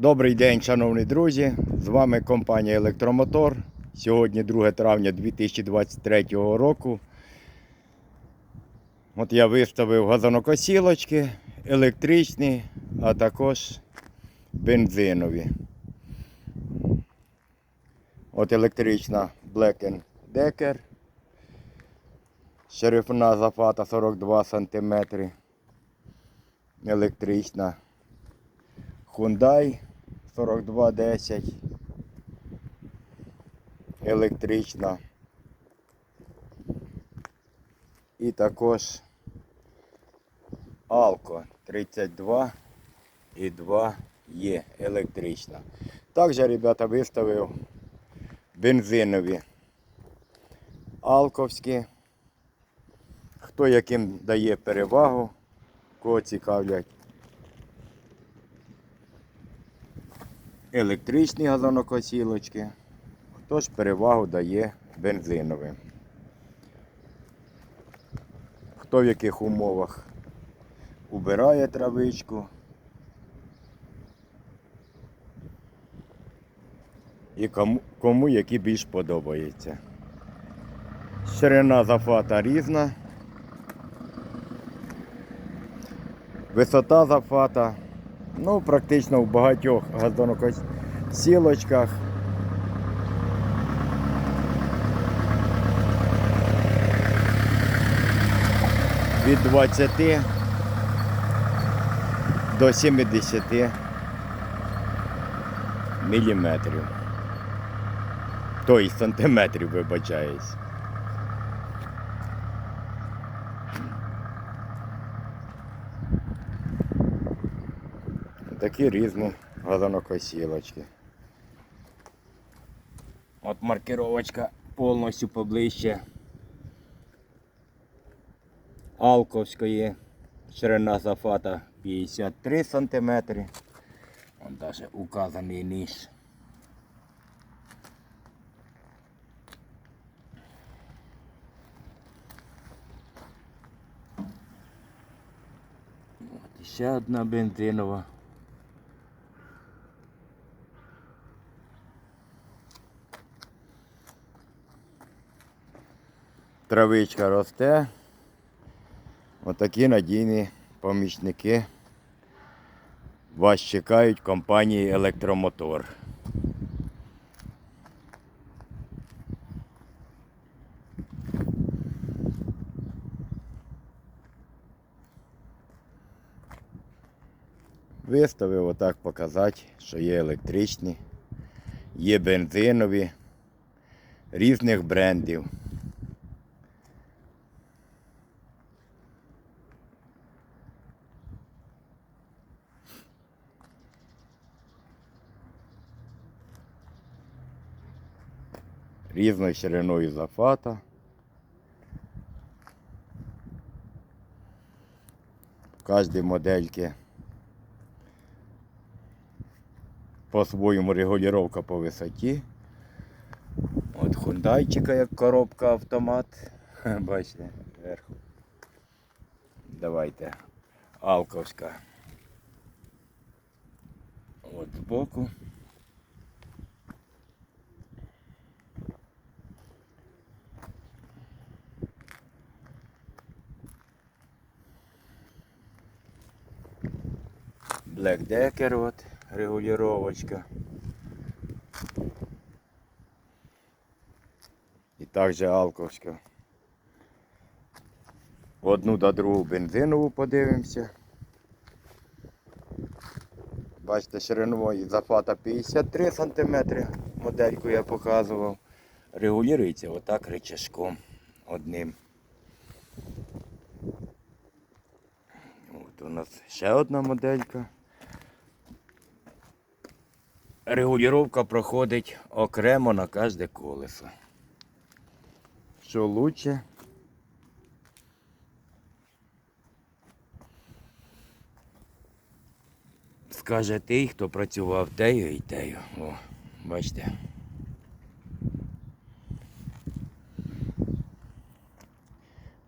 Добрий день, шановні друзі! З вами компанія Електромотор. Сьогодні 2 травня 2023 року. От я виставив газонокосілочки, електричні, а також бензинові. От електрична Black Decker. Шерифна зафата 42 см. Електрична Hyundai 4210. Електрична. І також Алко 32 і 2 є електрична. Також, ребята, виставив бензинові алковські. Хто яким дає перевагу, кого цікавлять. Електричні газонокосілочки. Хто ж перевагу дає бензиновим. Хто в яких умовах убирає травичку. І кому, кому які більш подобається. Ширина зафата різна. Висота зафата, ну, практично в багатьох газонокосілочках. Від 20 до 70 міліметрів. Тобто сантиметрів вибачаюсь. Такі різні газонокосілочки. От маркировочка повністю поближче. Алковської ширина зафата 53 см. Вон даже указаний ніж. От ще одна бензинова. Травичка росте. Отакі надійні помічники вас чекають компанії Електромотор. Виставив отак показати, що є електричні, є бензинові різних брендів. Різною шириною зафата. В кожній модельки по-своєму регулювання по висоті. От хундайчика як коробка автомат. Бачите, зверху. Давайте. Алковська. От збоку. Decker, от, регулировочка. І також Алковська. Одну до другу бензинову подивимося. Бачите, ширинової зафата 53 см, модельку я показував. Регулюється отак рычажком одним. От у нас ще одна моделька. Регулювання проходить окремо на кожне колесо. Що лучше? Скаже той, хто працював тею і тею. О, бачите.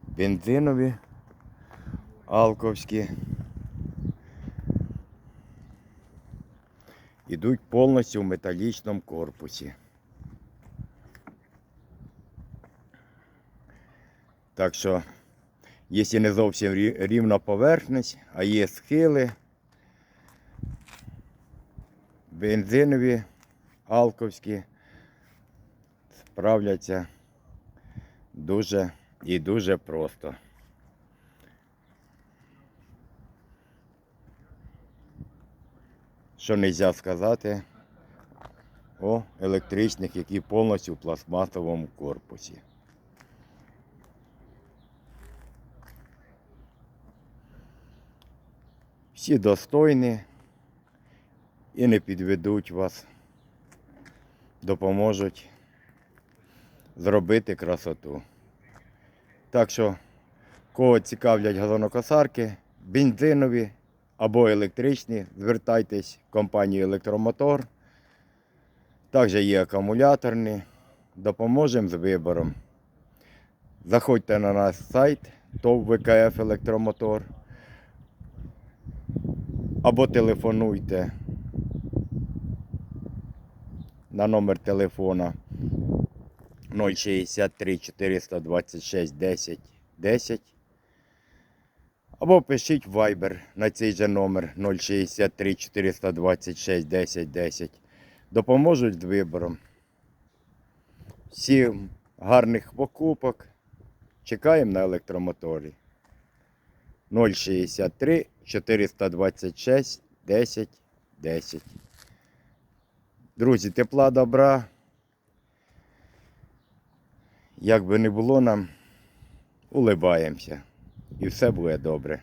Бензинові алковські Ідуть повністю в металічному корпусі. Так що, якщо не зовсім рівна поверхність, а є схили, бензинові, алковські, справляться дуже і дуже просто. Що не можна сказати о електричних, які повністю в пластмасовому корпусі. Всі достойні і не підведуть вас, допоможуть зробити красоту. Так що, кого цікавлять газонокосарки, бензинові або електричні, звертайтесь в компанію Електромотор. Також є акумуляторні. Допоможемо з вибором. Заходьте на наш сайт ТОВ ВКФ Електромотор або телефонуйте на номер телефона 063 426 10 10 або пишіть Viber на цей же номер 063 426 10 10. Допоможуть з вибором. Всім гарних покупок. Чекаємо на електромоторі. 063 426 10 10. Друзі, тепла добра. Як би не було нам, улибаємося. І все буде добре.